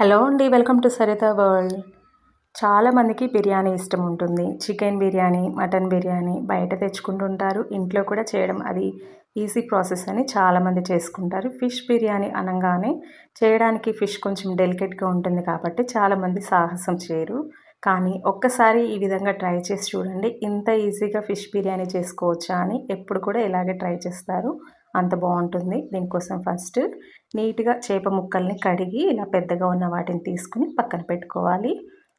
Hello అండి welcome to Saritha world. చాలామందికి బిర్యానీ ఇష్టం ఉంటుంది. చికెన్ బిర్యానీ మటన్ బిర్యానీ బయట తెచ్చుకుంటుంటారు ఇంట్లో కూడా చేయడం అది ఈజీ ప్రాసెస్ అని చాలామంది చేసుకుంటారు. ఫిష్ బిర్యానీ అనగానే చేయడానికి ఫిష్ కొంచెం డెలికేట్గా ఉంటుంది కాబట్టి చాలామంది సాహసం చేయరు. కానీ ఒక్కసారి ఈ విధంగా ట్రై చేసి చూడండి. ఇంత ఈజీగా ఫిష్ బిర్యానీ చేసుకోవచ్చా అని ఎప్పుడు కూడా ఇలాగే ట్రై చేస్తారు. అంత బాగుంటుంది. దీనికోసం ఫస్ట్ నీట్గా చేప ముక్కల్ని కడిగి ఇలా పెద్దగా ఉన్న వాటిని తీసుకుని పక్కన పెట్టుకోవాలి.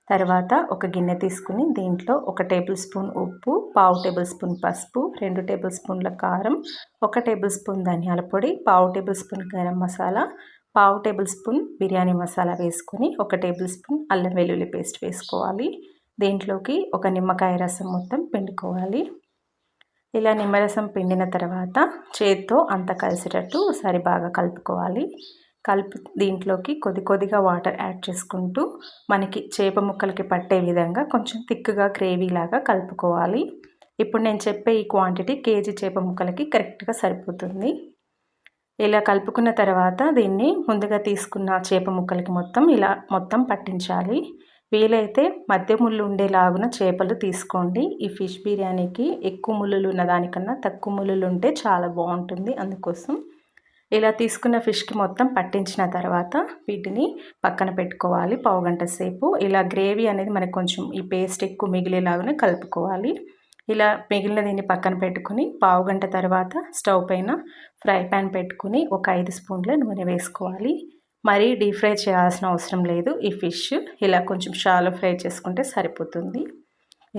తర్వాత ఒక గిన్నె తీసుకుని దీంట్లో ఒక టేబుల్ స్పూన్ ఉప్పు పావు టేబుల్ స్పూన్ పసుపు రెండు టేబుల్ స్పూన్ల కారం ఒక టేబుల్ స్పూన్ ధనియాల పొడి పావు టేబుల్ స్పూన్ గరం మసాలా పావు టేబుల్ స్పూన్ బిర్యానీ మసాలా వేసుకొని ఒక టేబుల్ స్పూన్ అల్లం వెల్లుల్లి పేస్ట్ వేసుకోవాలి. దీంట్లోకి ఒక నిమ్మకాయ రసం మొత్తం పిండుకోవాలి. ఇలా నిమ్మరసం పిండిన తర్వాత చేత్తో అంత కలిసేటట్టు ఒకసారి బాగా కలుపుకోవాలి. కలుపు దీంట్లోకి కొద్ది కొద్దిగా వాటర్ యాడ్ చేసుకుంటూ మనకి చేప ముక్కలకి పట్టే విధంగా కొంచెం థిక్గా గ్రేవీ లాగా కలుపుకోవాలి. ఇప్పుడు నేను చెప్పే ఈ క్వాంటిటీ కేజీ చేప ముక్కలకి కరెక్ట్గా సరిపోతుంది. ఇలా కలుపుకున్న తర్వాత దీన్ని ముందుగా తీసుకున్న చేప ముక్కలకి మొత్తం ఇలా మొత్తం పట్టించాలి. వీలైతే మధ్య ముళ్ళు ఉండేలాగున చేపలు తీసుకోండి. ఈ ఫిష్ బిర్యానీకి ఎక్కువ ముళ్ళులు ఉన్న దానికన్నా తక్కువ ముళ్ళులు ఉంటే చాలా బాగుంటుంది అందుకోసం. ఇలా తీసుకున్న ఫిష్కి మొత్తం పట్టించిన తర్వాత వీటిని పక్కన పెట్టుకోవాలి పావుగంట సేపు. ఇలా గ్రేవీ అనేది మనకు కొంచెం ఈ పేస్ట్ ఎక్కువ మిగిలేలాగానే కలుపుకోవాలి. ఇలా మిగిలిన దీన్ని పక్కన పెట్టుకుని పావుగంట తర్వాత స్టవ్ పైన ఫ్రై ప్యాన్ పెట్టుకుని ఒక ఐదు స్పూన్ల నూనె వేసుకోవాలి. మరీ డీప్ ఫ్రై చేయాల్సిన అవసరం లేదు. ఈ ఫిష్ ఇలా కొంచెం షాలో ఫ్రై చేసుకుంటే సరిపోతుంది.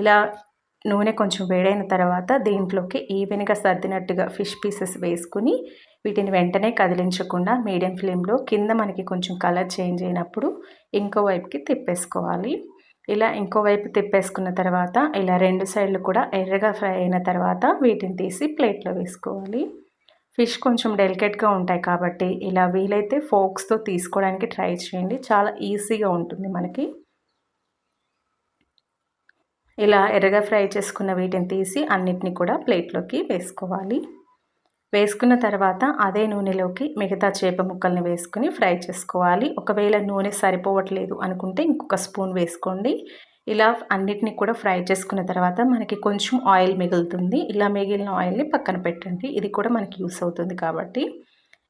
ఇలా నూనె కొంచెం వేడైన తర్వాత దీంట్లోకి ఈవెన్గా సర్దినట్టుగా ఫిష్ పీసెస్ వేసుకుని వీటిని వెంటనే కదిలించకుండా మీడియం ఫ్లేమ్లో కింద మనకి కొంచెం కలర్ చేంజ్ అయినప్పుడు ఇంకో వైపుకి తిప్పేసుకోవాలి. ఇలా ఇంకో వైపు తిప్పేసుకున్న తర్వాత ఇలా రెండు సైడ్లు కూడా ఎర్రగా ఫ్రై అయిన తర్వాత వీటిని తీసి ప్లేట్లో వేసుకోవాలి. ఫిష్ కొంచెం డెలికేట్గా ఉంటాయి కాబట్టి ఇలా వీలైతే ఫోక్స్తో తీసుకోవడానికి ట్రై చేయండి. చాలా ఈజీగా ఉంటుంది మనకి. ఇలా ఎర్రగా ఫ్రై చేసుకున్న వీటిని తీసి అన్నిటిని కూడా ప్లేట్లోకి వేసుకోవాలి. వేసుకున్న తర్వాత అదే నూనెలోకి మిగతా చేప ముక్కల్ని వేసుకుని ఫ్రై చేసుకోవాలి. ఒకవేళ నూనె సరిపోవట్లేదు అనుకుంటే ఇంకొక స్పూన్ వేసుకోండి. ఇలా అన్నిటిని కూడా ఫ్రై చేసుకున్న తర్వాత మనకి కొంచెం ఆయిల్ మిగులుతుంది. ఇలా మిగిలిన ఆయిల్ని పక్కన పెట్టండి. ఇది కూడా మనకి యూస్ అవుతుంది కాబట్టి.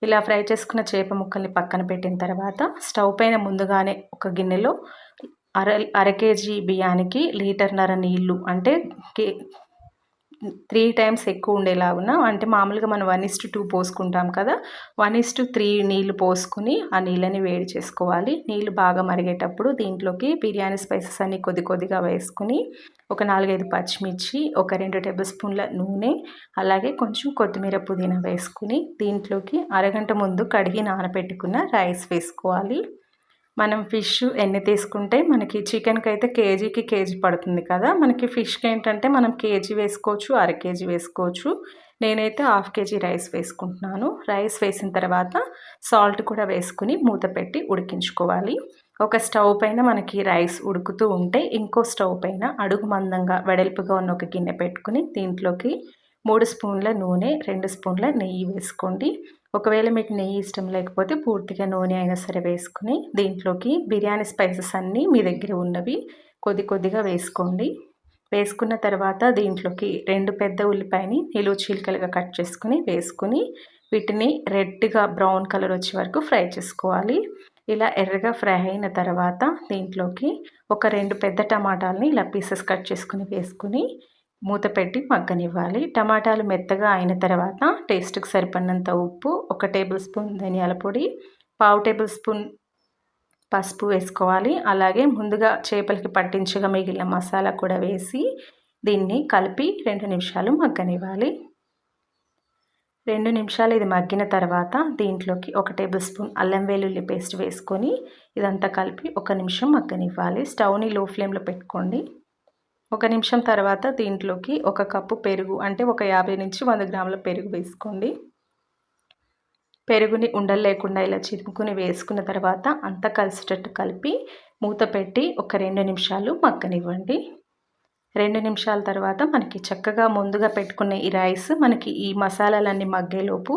ఇలా ఫ్రై చేసుకున్న చేప ముక్కల్ని పక్కన పెట్టిన తర్వాత స్టవ్ పైన ముందుగానే ఒక గిన్నెలో అర అర కేజీ బియ్యానికి లీటర్నర నీళ్ళు అంటే కే త్రీ టైమ్స్ ఎక్కువ ఉండేలాగున అంటే మామూలుగా మనం వన్ ఇస్ టూ పోసుకుంటాం కదా వన్ ఇస్ టు త్రీ నీళ్ళు పోసుకుని ఆ నీళ్ళని వేడి చేసుకోవాలి. నీళ్ళు బాగా మరిగేటప్పుడు దీంట్లోకి బిర్యానీ స్పైసెస్ అన్ని కొద్ది కొద్దిగా వేసుకుని ఒక నాలుగైదు పచ్చిమిర్చి ఒక రెండు టేబుల్ స్పూన్ల నూనె అలాగే కొంచెం కొత్తిమీర పుదీనా వేసుకుని దీంట్లోకి అరగంట ముందు కడిగి నానబెట్టుకున్న రైస్ వేసుకోవాలి. మనం ఫిష్ ఎన్ని తీసుకుంటే మనకి చికెన్కి అయితే కేజీకి కేజీ పడుతుంది కదా. మనకి ఫిష్కి ఏంటంటే మనం కేజీ వేసుకోవచ్చు అర కేజీ వేసుకోవచ్చు. నేనైతే హాఫ్ కేజీ రైస్ వేసుకుంటున్నాను. రైస్ వేసిన తర్వాత సాల్ట్ కూడా వేసుకుని మూత పెట్టి ఉడికించుకోవాలి. ఒక స్టవ్ పైన మనకి రైస్ ఉడుకుతూ ఉంటే ఇంకో స్టవ్ పైన అడుగు మందంగా వెడల్పుగా ఉన్న ఒక గిన్నె పెట్టుకుని దీంట్లోకి మూడు స్పూన్ల నూనె రెండు స్పూన్ల నెయ్యి వేసుకోండి. ఒకవేళ మీకు నెయ్యి ఇష్టం లేకపోతే పూర్తిగా నూనె అయినా సరే వేసుకుని దీంట్లోకి బిర్యానీ స్పైసెస్ అన్నీ మీ దగ్గర ఉన్నవి కొద్ది కొద్దిగా వేసుకోండి. వేసుకున్న తర్వాత దీంట్లోకి రెండు పెద్ద ఉల్లిపాయని నిలువు చీలికలుగా కట్ చేసుకుని వేసుకుని వీటిని రెడ్గా బ్రౌన్ కలర్ వచ్చే వరకు ఫ్రై చేసుకోవాలి. ఇలా ఎర్రగా ఫ్రై అయిన తర్వాత దీంట్లోకి ఒక రెండు పెద్ద టమాటాలని ఇలా పీసెస్ కట్ చేసుకుని వేసుకుని మూత పెట్టి మగ్గనివ్వాలి. టమాటాలు మెత్తగా అయిన తర్వాత టేస్ట్కి సరిపడినంత ఉప్పు ఒక టేబుల్ స్పూన్ ధనియాల పొడి పావు టేబుల్ స్పూన్ పసుపు వేసుకోవాలి. అలాగే ముందుగా చేపలకి పట్టించగా మిగిలిన మసాలా కూడా వేసి దీన్ని కలిపి రెండు నిమిషాలు మగ్గనివ్వాలి. రెండు నిమిషాలు ఇది మగ్గిన తర్వాత దీంట్లోకి ఒక టేబుల్ స్పూన్ అల్లం వెల్లుల్లి పేస్ట్ వేసుకొని ఇదంతా కలిపి ఒక నిమిషం మగ్గనివ్వాలి. స్టవ్ని లో ఫ్లేమ్లో పెట్టుకోండి. ఒక నిమిషం తర్వాత దీంట్లోకి ఒక కప్పు పెరుగు అంటే ఒక యాభై నుంచి వంద గ్రాముల పెరుగు వేసుకోండి. పెరుగుని ఉండలు లేకుండా ఇలా చిరుముకుని వేసుకున్న తర్వాత అంతా కలిసేటట్టు కలిపి మూత పెట్టి ఒక రెండు నిమిషాలు మగ్గనివ్వండి. రెండు నిమిషాల తర్వాత మనకి చక్కగా ముందుగా పెట్టుకున్న ఈ రైస్ మనకి ఈ మసాలాలన్నీ మగ్గేలోపు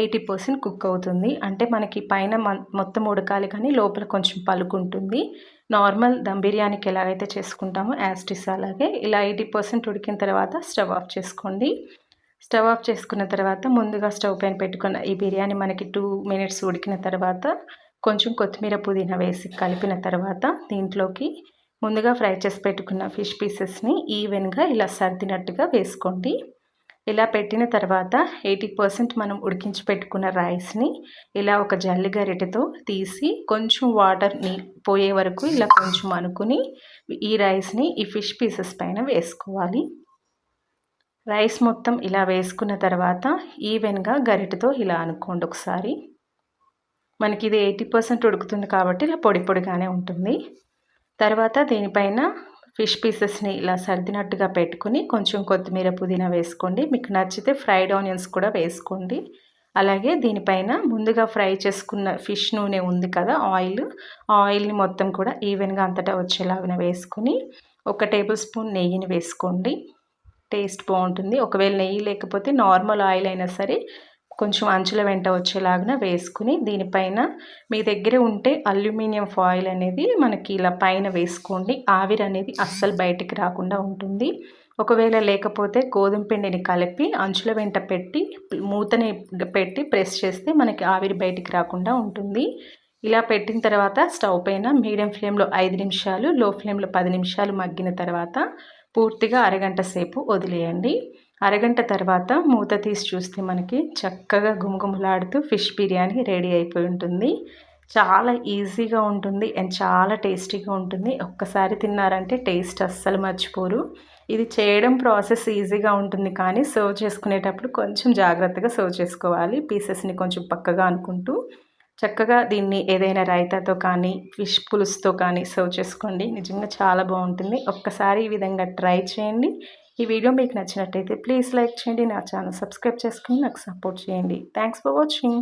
ఎయిటీ పర్సెంట్ కుక్ అవుతుంది. అంటే మనకి పైన మొత్తం ఉడకాలి కానీ లోపల కొంచెం పలుకుంటుంది. నార్మల్ దమ్ బిర్యానీకి ఎలాగైతే చేసుకుంటామో యాస్టిస్ అలాగే ఇలా ఎయిటీ పర్సెంట్ ఉడికిన తర్వాత స్టవ్ ఆఫ్ చేసుకోండి. స్టవ్ ఆఫ్ చేసుకున్న తర్వాత ముందుగా స్టవ్ పైన పెట్టుకున్న ఈ బిర్యానీ మనకి టూ మినిట్స్ ఉడికిన తర్వాత కొంచెం కొత్తిమీర పుదీనా వేసి కలిపిన తర్వాత దీంట్లోకి ముందుగా ఫ్రై చేసి పెట్టుకున్న ఫిష్ పీసెస్ని ఈవెన్గా ఇలా సర్దినట్టుగా వేసుకోండి. ఇలా పెట్టిన తర్వాత ఎయిటీ పర్సెంట్ మనం ఉడికించి పెట్టుకున్న రైస్ని ఇలా ఒక జల్లి గరిటెతో తీసి కొంచెం వాటర్ని పోయే వరకు ఇలా కొంచెం అనుకుని ఈ రైస్ని ఈ ఫిష్ పీసెస్ పైన వేసుకోవాలి. రైస్ మొత్తం ఇలా వేసుకున్న తర్వాత ఈవెన్గా గరిటెతో ఇలా అనుకోండి ఒకసారి. మనకి ఇది ఎయిటీ పర్సెంట్ ఉడుకుతుంది కాబట్టి ఇలా పొడి పొడిగానే ఉంటుంది. తర్వాత దీనిపైన ఫిష్ పీసెస్ని ఇలా సర్దినట్టుగా పెట్టుకుని కొంచెం కొత్తిమీర పుదీనా వేసుకోండి. మీకు నచ్చితే ఫ్రైడ్ ఆనియన్స్ కూడా వేసుకోండి. అలాగే దీనిపైన ముందుగా ఫ్రై చేసుకున్న ఫిష్ నూనె ఉంది కదా ఆయిల్. ఆయిల్ని మొత్తం కూడా ఈవెన్గా అంతటా వచ్చేలాగా వేసుకుని ఒక టేబుల్ స్పూన్ నెయ్యిని వేసుకోండి. టేస్ట్ బాగుంటుంది. ఒకవేళ నెయ్యి లేకపోతే నార్మల్ ఆయిల్ అయినా సరే కొంచెం అంచుల వెంట వచ్చేలాగా వేసుకుని దీనిపైన మీ దగ్గర ఉంటే అల్యూమినియం ఫాయిల్ అనేది మనకి ఇలా పైన వేసుకోండి. ఆవిరి అనేది అస్సలు బయటికి రాకుండా ఉంటుంది. ఒకవేళ లేకపోతే గోధుమ పిండిని కలిపి అంచుల వెంట పెట్టి మూతని పెట్టి ప్రెస్ చేస్తే మనకి ఆవిరి బయటికి రాకుండా ఉంటుంది. ఇలా పెట్టిన తర్వాత స్టవ్ పైన మీడియం ఫ్లేమ్లో ఐదు నిమిషాలు లో ఫ్లేమ్లో పది నిమిషాలు మగ్గిన తర్వాత పూర్తిగా అరగంట సేపు వదిలేయండి. అరగంట తర్వాత మూత తీసి చూస్తే మనకి చక్కగా గుమగుమలాడుతూ ఫిష్ బిర్యానీ రెడీ అయిపోయి ఉంటుంది. చాలా ఈజీగా ఉంటుంది అండ్ చాలా టేస్టీగా ఉంటుంది. ఒక్కసారి తిన్నారంటే టేస్ట్ అస్సలు మర్చిపోరు. ఇది చేయడం ప్రాసెస్ ఈజీగా ఉంటుంది కానీ సర్వ్ చేసుకునేటప్పుడు కొంచెం జాగ్రత్తగా సర్వ్ చేసుకోవాలి. పీసెస్ని కొంచెం పక్కగా అనుకుంటూ చక్కగా దీన్ని ఏదైనా రైతాతో కానీ ఫిష్ పులుసుతో కానీ సర్వ్ చేసుకోండి. నిజంగా చాలా బాగుంటుంది. ఒక్కసారి ఈ విధంగా ట్రై చేయండి. ఈ వీడియో మీకు నచ్చినట్టయితే ప్లీజ్ లైక్ చేయండి నా ఛానల్ సబ్స్క్రైబ్ చేసుకుని నాకు సపోర్ట్ చేయండి. Thanks for watching